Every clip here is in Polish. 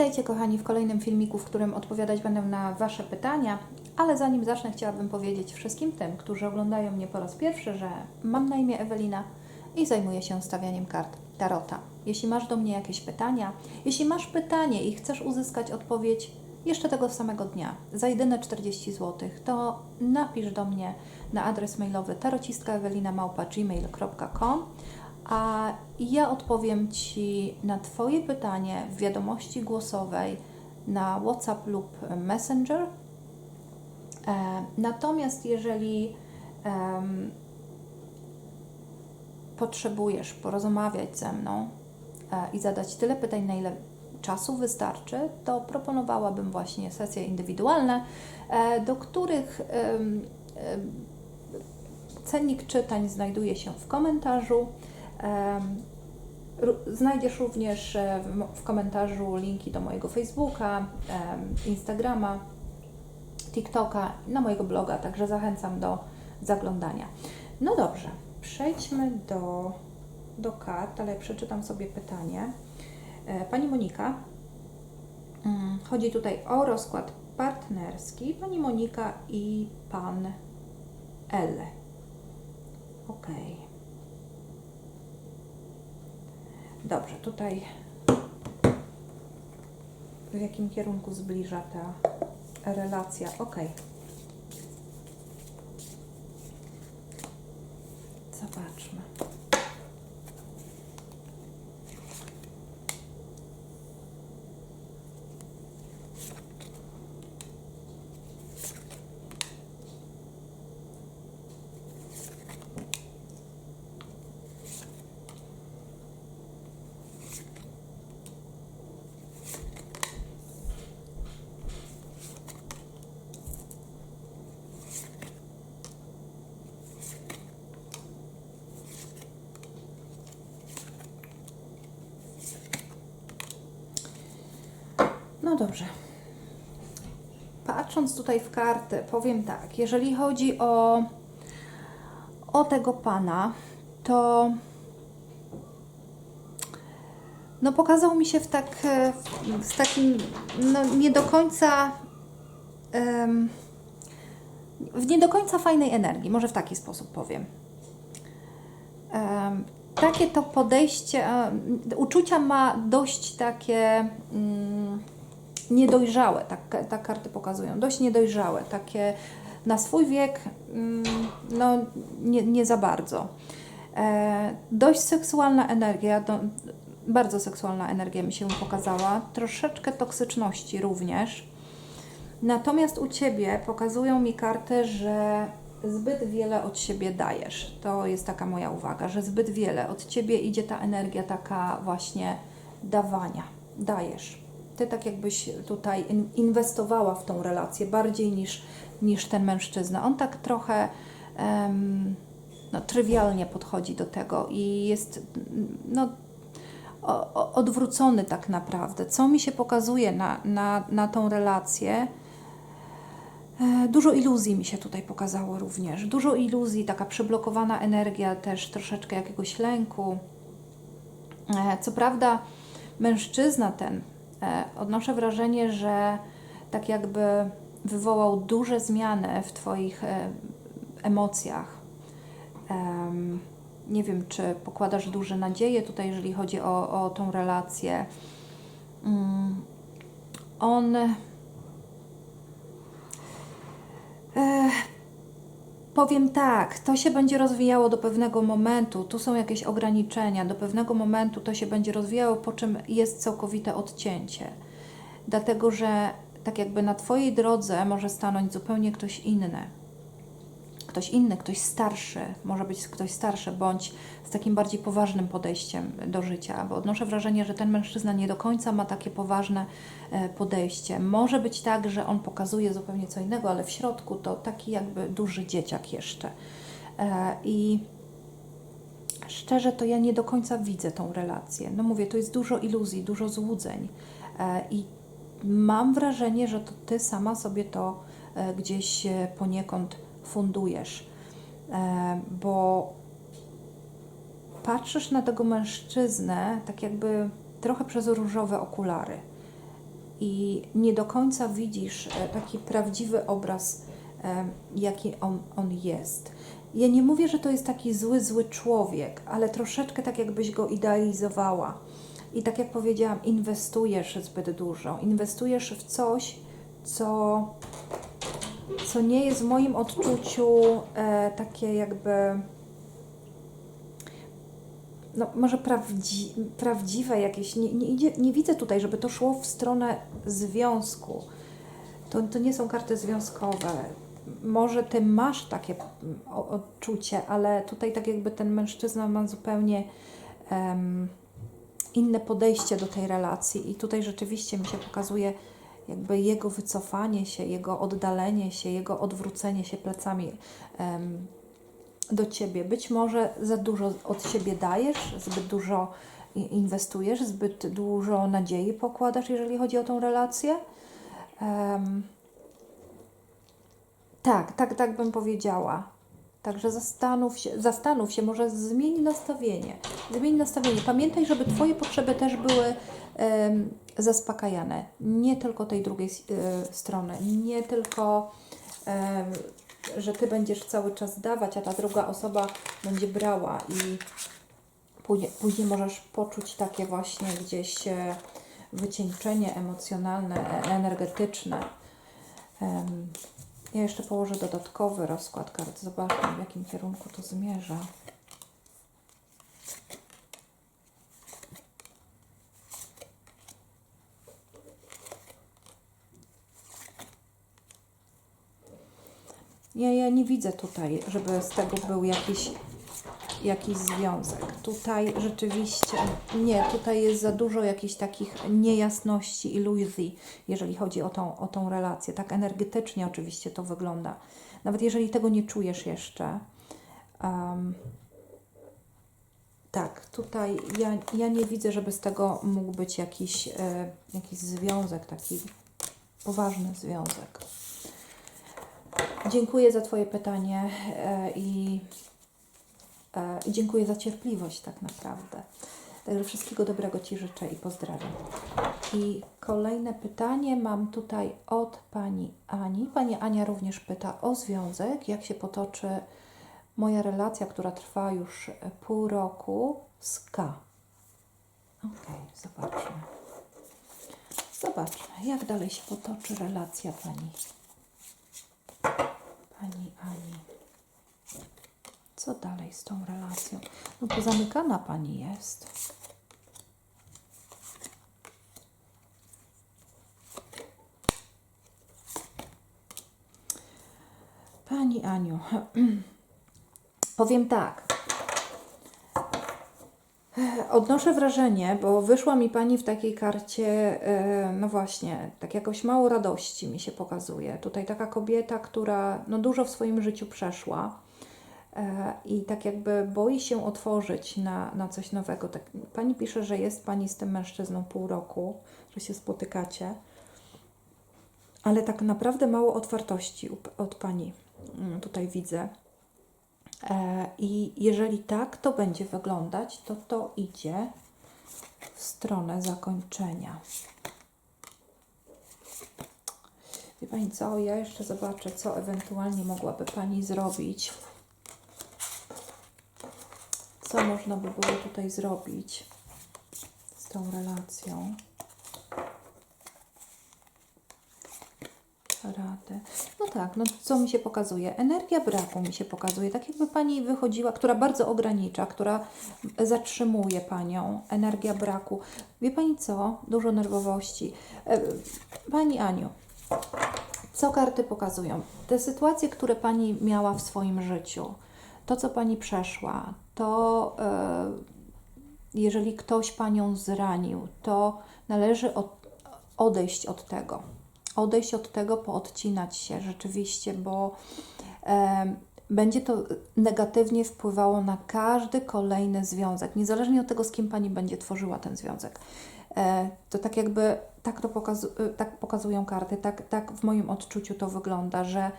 Witajcie kochani w kolejnym filmiku, w którym odpowiadać będę na Wasze pytania, ale zanim zacznę chciałabym powiedzieć wszystkim tym, którzy oglądają mnie po raz pierwszy, że mam na imię Ewelina i zajmuję się stawianiem kart Tarota. Jeśli masz do mnie jakieś pytania, jeśli masz pytanie i chcesz uzyskać odpowiedź jeszcze tego samego dnia za jedyne 40 zł, to napisz do mnie na adres mailowy tarocistaewelina.gmail.com a ja odpowiem Ci na Twoje pytanie w wiadomości głosowej na WhatsApp lub Messenger. E, natomiast jeżeli em, potrzebujesz porozmawiać ze mną e, i zadać tyle pytań, na ile czasu wystarczy, to proponowałabym właśnie sesje indywidualne, e, do których em, em, cennik czytań znajduje się w komentarzu. Znajdziesz również e, w komentarzu linki do mojego Facebooka, Instagrama, TikToka, na mojego bloga, także zachęcam do zaglądania. No dobrze, przejdźmy do, do kart, ale przeczytam sobie pytanie. E, Pani Monika, mm, chodzi tutaj o rozkład partnerski. Pani Monika i pan L. Okej. Dobrze, tutaj w jakim kierunku zbliża ta relacja? Okej. Zobaczmy. No dobrze. Patrząc tutaj w karty, powiem tak, jeżeli chodzi o, o tego pana, to no pokazał mi się w tak e, w, takim no nie do końca w nie do końca fajnej energii, może w taki sposób powiem. Em, takie to podejście, e, uczucia ma dość takie mm, niedojrzałe, tak, tak karty pokazują, dość niedojrzałe, takie na swój wiek, mm, no nie, nie za bardzo. E, dość seksualna energia, do, bardzo seksualna energia mi się pokazała, troszeczkę toksyczności również. Natomiast u Ciebie pokazują mi karty, że zbyt wiele od siebie dajesz. To jest taka moja uwaga, że zbyt wiele od Ciebie idzie ta energia taka właśnie dawania. Dajesz. Ty tak jakbyś tutaj in- inwestowała w tą relację bardziej niż, niż ten mężczyzna. On tak trochę em, no, trywialnie podchodzi do tego i jest no, odwrócony tak naprawdę. Co mi się pokazuje na, na, na tą relację? E, Dużo iluzji mi się tutaj pokazało również. Dużo iluzji, taka przyblokowana energia, też troszeczkę jakiegoś lęku. E, Co prawda, mężczyzna ten, odnoszę wrażenie, że tak jakby wywołał duże zmiany w Twoich e, emocjach. Em, Nie wiem, czy pokładasz duże nadzieje tutaj, jeżeli chodzi o, o tą relację. Mm, On E, Powiem tak, to się będzie rozwijało do pewnego momentu, tu są jakieś ograniczenia, do pewnego momentu to się będzie rozwijało, po czym jest całkowite odcięcie. Dlatego, że tak jakby na Twojej drodze może stanąć zupełnie ktoś inny. Ktoś inny, ktoś starszy, może być ktoś starszy, bądź z takim bardziej poważnym podejściem do życia, bo odnoszę wrażenie, że ten mężczyzna nie do końca ma takie poważne e, podejście. Może być tak, że on pokazuje zupełnie co innego, ale w środku to taki jakby duży dzieciak jeszcze. E, I szczerze to ja nie do końca widzę tą relację. No mówię, to jest dużo iluzji, dużo złudzeń E, i mam wrażenie, że to Ty sama sobie to gdzieś poniekąd fundujesz, E, bo patrzysz na tego mężczyznę tak jakby trochę przez różowe okulary. i nie do końca widzisz e, taki prawdziwy obraz, e, jaki on, on jest. Ja nie mówię, że to jest taki zły, zły człowiek, ale troszeczkę tak jakbyś go idealizowała. I tak jak powiedziałam, inwestujesz zbyt dużo. Inwestujesz w coś, co, co nie jest w moim odczuciu e, takie jakby no, może prawdzi prawdziwe jakieś, nie, nie, idzie, nie widzę tutaj, żeby to szło w stronę związku. To, to nie są karty związkowe. Może ty masz takie mm, odczucie, ale tutaj tak jakby ten mężczyzna ma zupełnie em, inne podejście do tej relacji i tutaj rzeczywiście mi się pokazuje jakby jego wycofanie się, jego oddalenie się, jego odwrócenie się plecami em, do ciebie. Być może za dużo od siebie dajesz, zbyt dużo inwestujesz, zbyt dużo nadziei pokładasz, jeżeli chodzi o tą relację. Em, tak, tak, tak bym powiedziała. Także zastanów się, zastanów się, może zmień nastawienie. Zmień nastawienie. Pamiętaj, żeby Twoje potrzeby też były em, zaspokajane. Nie tylko tej drugiej y, strony. Nie tylko, że Ty będziesz cały czas dawać, a ta druga osoba będzie brała i później, później możesz poczuć takie właśnie gdzieś e, wycieńczenie emocjonalne, e- energetyczne. Ja jeszcze położę dodatkowy rozkład kart. Zobaczmy, w jakim kierunku to zmierza. Ja, ja nie widzę tutaj, żeby z tego był jakiś, jakiś związek. Tutaj rzeczywiście nie, tutaj jest za dużo jakichś takich niejasności, iluzji, jeżeli chodzi o tą, o tą relację. Tak energetycznie oczywiście to wygląda. Nawet jeżeli tego nie czujesz jeszcze. em, tak, tutaj ja, ja nie widzę, żeby z tego mógł być jakiś, e, jakiś związek, taki poważny związek. Dziękuję za Twoje pytanie e, i e, i dziękuję za cierpliwość tak naprawdę. Także wszystkiego dobrego Ci życzę i pozdrawiam. I kolejne pytanie mam tutaj od Pani Ani. Pani Ania również pyta o związek, jak się potoczy moja relacja, która trwa już pół roku z K. Okej, zobaczmy. Zobaczmy, jak dalej się potoczy relacja Pani. Pani Ani. Co dalej z tą relacją? No to zamykana Pani jest. Pani Aniu, powiem tak. Odnoszę wrażenie, bo wyszła mi Pani w takiej karcie, e, no właśnie, tak jakoś mało radości mi się pokazuje. Tutaj taka kobieta, która no dużo w swoim życiu przeszła e, i tak jakby boi się otworzyć na, na coś nowego. Tak, pani pisze, że jest Pani z tym mężczyzną pół roku, że się spotykacie, ale tak naprawdę mało otwartości od Pani mm, tutaj widzę. E, I jeżeli tak to będzie wyglądać, to to idzie w stronę zakończenia. Wie Pani co, ja jeszcze zobaczę, co ewentualnie mogłaby Pani zrobić. Co można by było tutaj zrobić z tą relacją? Radę. No tak, no co mi się pokazuje? Energia braku mi się pokazuje. Tak jakby Pani wychodziła, która bardzo ogranicza, która zatrzymuje Panią. Energia braku. Wie Pani co? Dużo nerwowości. E, Pani Aniu, co karty pokazują? Te sytuacje, które Pani miała w swoim życiu, to co Pani przeszła, to e, jeżeli ktoś Panią zranił, to należy od, odejść od tego. Odejść od tego, poodcinać się rzeczywiście, bo e, będzie to negatywnie wpływało na każdy kolejny związek, niezależnie od tego, z kim Pani będzie tworzyła ten związek. E, to tak jakby, tak to pokazu- e, tak pokazują karty, tak, tak w moim odczuciu to wygląda, że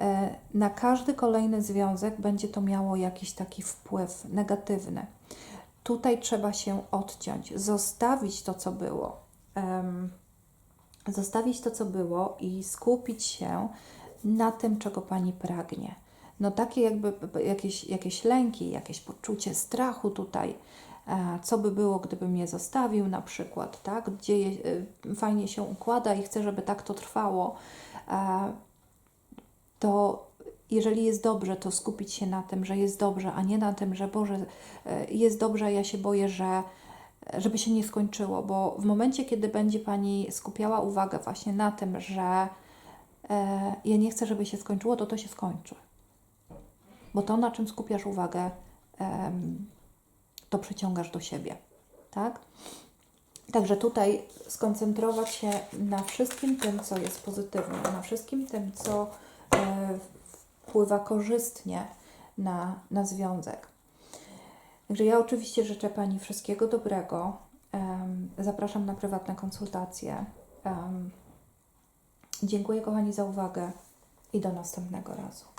e, na każdy kolejny związek będzie to miało jakiś taki wpływ negatywny. Tutaj trzeba się odciąć, zostawić to, co było. Em, zostawić to, co było i skupić się na tym, czego Pani pragnie. No takie jakby jakieś, jakieś lęki, jakieś poczucie strachu tutaj, e, co by było, gdyby mnie zostawił na przykład, tak? Gdzie je, e, fajnie się układa i chcę, żeby tak to trwało, e, to jeżeli jest dobrze, to skupić się na tym, że jest dobrze, a nie na tym, że Boże, e, jest dobrze, ja się boję, że żeby się nie skończyło, bo w momencie, kiedy będzie Pani skupiała uwagę właśnie na tym, że e, ja nie chcę, żeby się skończyło, to to się skończy. Bo to, na czym skupiasz uwagę, em, to przyciągasz do siebie, tak? Także tutaj skoncentrować się na wszystkim tym, co jest pozytywne, na wszystkim tym, co e, wpływa korzystnie na, na związek. Także ja oczywiście życzę Pani wszystkiego dobrego. Zapraszam na prywatne konsultacje. Dziękuję kochani za uwagę i do następnego razu.